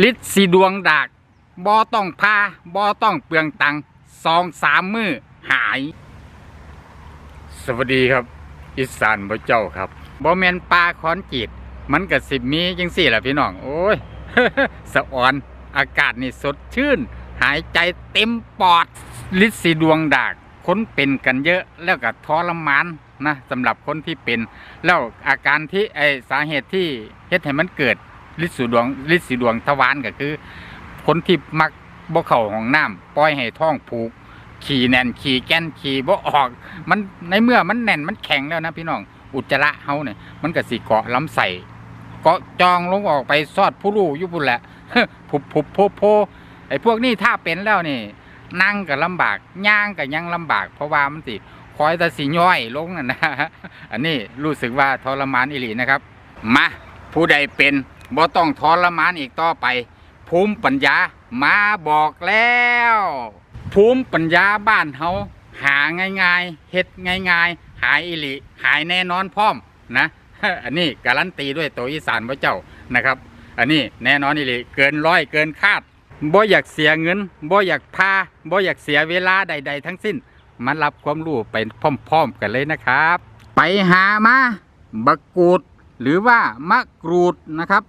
ลิดสีดวงดากบอต้องพาบอต้องเปลืองตังค์สองสามมือหาย สวัสดีครับอีสานบ่เจ้าครับบ่แมนปลาคอนจีดมันก็สิมีจังสี่แหละพี่น้อง โอ้ย สะอ่อนอากาศนี่สดชื่น หายใจเต็มปอด ลิดสีดวงดากคนเป็นกันเยอะแล้วก็ทรมานนะสำหรับคนที่เป็น แล้วอาการที่ไอสาเหตุที่เฮ็ดให้มันเกิด ลิดสีดวงลิดสีดวงทวารก็คือ คนที่มักบ่เข้าห้องน้ำปล่อยให้ท้องผูก ขี่แน่นขี่แก้นขี่บ่ออก มันในเมื่อมันแน่นมันแข็งแล้วนะพี่น้องอุจจาระเฮาเนี่ยมันก็สิเกาะลำไส้เกาะจองลงออกไปซอดผู้รู้อยู่พุ่นแหละผุบผุบโพโพไอ้พวกนี้ถ้าเป็นแล้วนี่นั่งก็ลำบากย่างก็ยังลำบาก เพราะว่ามันสิคอยแต่สิย่อยลงน่ะนะอันนี้รู้สึกว่าทรมานอิหลีนะครับ มาผู้ใดเป็น บ่ต้องทรมานอีกต่อไป ภูมิปัญญามาบอกแล้ว ภูมิปัญญาบ้านเฮาหาง่ายๆเฮ็ดง่ายๆ หายอิลีหายแน่นอนพร้อมนะอันนี้การันตีด้วยตัวอีสานพระเจ้านะครับ อันนี้แน่นอนอิหลีเกินร้อยเกินคาดบ่อยากเสียเงินบ่อยากพาบ่อยากเสียเวลาใด ๆ ทั้งสิ้นมารับความรู้ไปพร้อมๆกันเลยนะครับ ไปหามาบักกูดหรือว่ามะกรูดนะครับ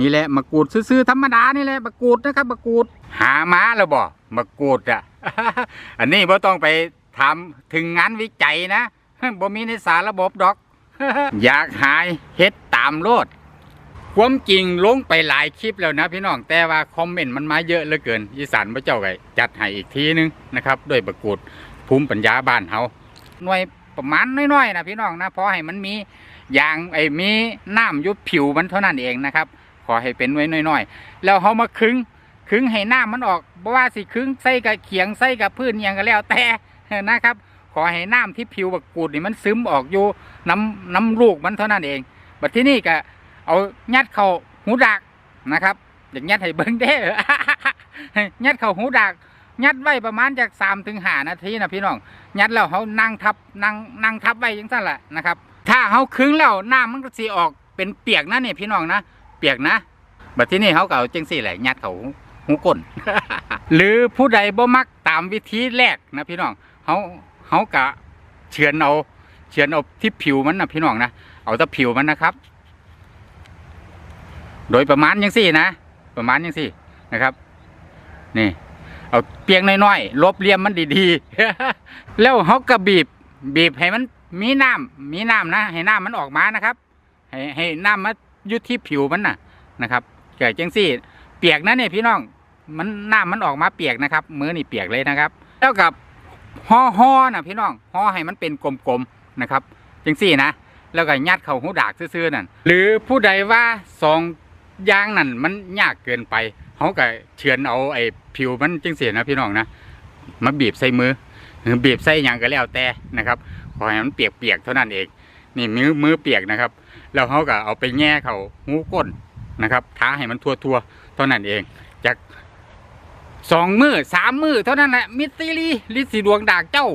นี่แหละมะกรูดซื่อๆธรรมดานี่แหละมะกรูดนะครับมะกรูดหามาแล้วบ่มะกรูดอะ อันนี้บ่ต้องไปทำถึงงานวิจัยนะบ่มีในสารระบบดอก อยากหายเฮ็ดตามโลดความจริงลงไปหลายคลิปแล้วนะพี่น้องแต่ว่าคอมเมนต์มันมาเยอะเหลือเกินอีสานพระเจ้าไก่จัดให้อีกทีนึงนะครับด้วยประกูดภูมิปัญญาบ้านเฮาหน่วยประมาณน้อยๆนะพี่น้องนะเพราะให้มันมียางไอ้มีน้ำยุบผิวมันเท่านั้นเองนะครับ อให้เป็นไว้น้อยๆ แล้วเฮามาคึงคึงให้น้ำมันออกบ่ว่าสิคึงใส่กับเขียงใส่กับพื้นอหยังก็แล้วแต่นะครับ ขอให้น้ำที่ผิวบักกูดนี่มันซึมออกอยู่น้ำน้ำลูกมันเท่านั้นเองบัดที่นี่ก็เอายัดเข้าหูดักนะครับอย่างยัดให้เบิ้งเด้อยัดเข้าหูดักยัดไว้ประมาณจากสามถึงห้านาทีนะพี่น้องยัดแล้วเขานั่งทับนั่งนั่งทับไว้ยังสั้นแหละนะครับ ถ้าเขาคึงแล้วน้ำมันก็สีออกเป็นเปียกนะเนี่ยพี่น้องนะ เปียกนะบัดที่นี่เขาก็เอาจังสี่แหละยัดเขาหูหูก้นหรือผู้ใดบ่มักตามวิธีแรกนะพี่น้องเขาเขากะเฉือนเอาเฉือนเอาที่ผิวมันนะพี่น้องนะเอาแต่ผิวมันนะครับ โดยประมาณยังสี่นะประมาณยังสี่นะครับ นี่เอาเปียงน้อยๆลบเหลี่ยมมันดีๆ แล้วเขาก็บีบ บีบให้มันมีน้ำมีน้ำนะ ให้น้ำมันออกมานะครับ ให้ให้น้ำมันอ ยุดที่ผิวมันน่ะนะครับเกิดจังสี่เปียกนะเนี่ยพี่น้องมันน้ำมันออกมาเปียกนะครับมือนี่เปียกเลยนะครับแล้วกับห่อห่อนะพี่น้องห่อให้มันเป็นกลมๆนะครับจังสี่นะแล้วก็ยัดเข้าหูดากซื่อๆนั่นหรือผู้ใดว่าสองยางนั่นมันยากเกินไปเขาก็เฉือนเอาไอ้ผิวมันจังเสียนะพี่น้องนะมาบีบใส่มือหรือบีบใส่อย่างก็แล้วแต่นะครับขอให้มันเปียกๆเท่านั้นเองนี่มือมือเปียกนะครับ แล้วเขาก็เอาไปแง่เขาหูก้นนะครับท้าให้มันทั่วเท่านั้นเอง จากสองมือสามมือเท่านั้นแหละมิตรซีรีลิสีดวงดากเจ้า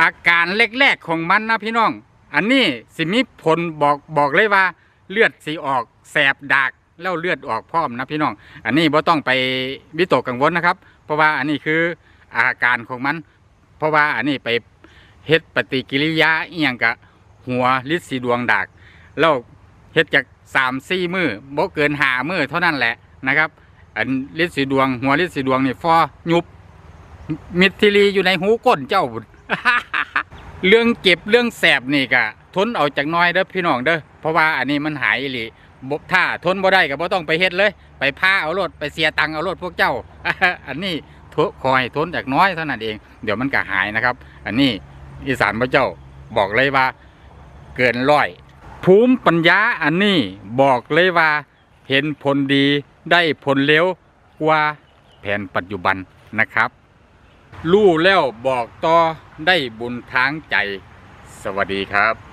อาการแรกๆของมันนะพี่น้อง อันนี้สิมีผลบอกบอกเลยว่า เลือดสีออกแสบดากแล้วเลือดออกพร้อมนะพี่น้อง อันนี้บ่ต้องไปวิตกกังวลนะครับ เพราะว่าอันนี้คืออาการของมัน เพราะว่าอันนี้ไปเฮ็ดปฏิกิริยาเอียงกับหัวลิสีดวงดาก แล้วเฮ็ดจากสามสี่มือบ่เกินหามือเท่านั้นแหละนะครับ อันลิดสีดวง หัวลิดสีดวงนี่ฟอยุบ มิดทิลีอยู่ในหูก้นเจ้าบุญเรื่องเก็บเรื่องแสบนี่ก็ทนเอาจากน้อยเด้อพี่น้องเด้อเพราะว่าอันนี้มันหายอีหลีบถ้าทนบ่ได้ก็บ่ต้องไปเฮ็ดเลย ไปพาเอารถไปเสียตังค์เอารถพวกเจ้า อันนี้ทนคอยทนจากน้อยเท่านั้นเอง เดี๋ยวมันก็หายนะครับ อันนี้อีสานพระเจ้าบอกเลยว่าเกินร้อย ภูมิปัญญาอันนี้บอกเลยว่าเห็นผลดีได้ผลเร็วกว่าแผนปัจจุบันนะครับ รู้แล้วบอกต่อได้บุญทางใจ สวัสดีครับ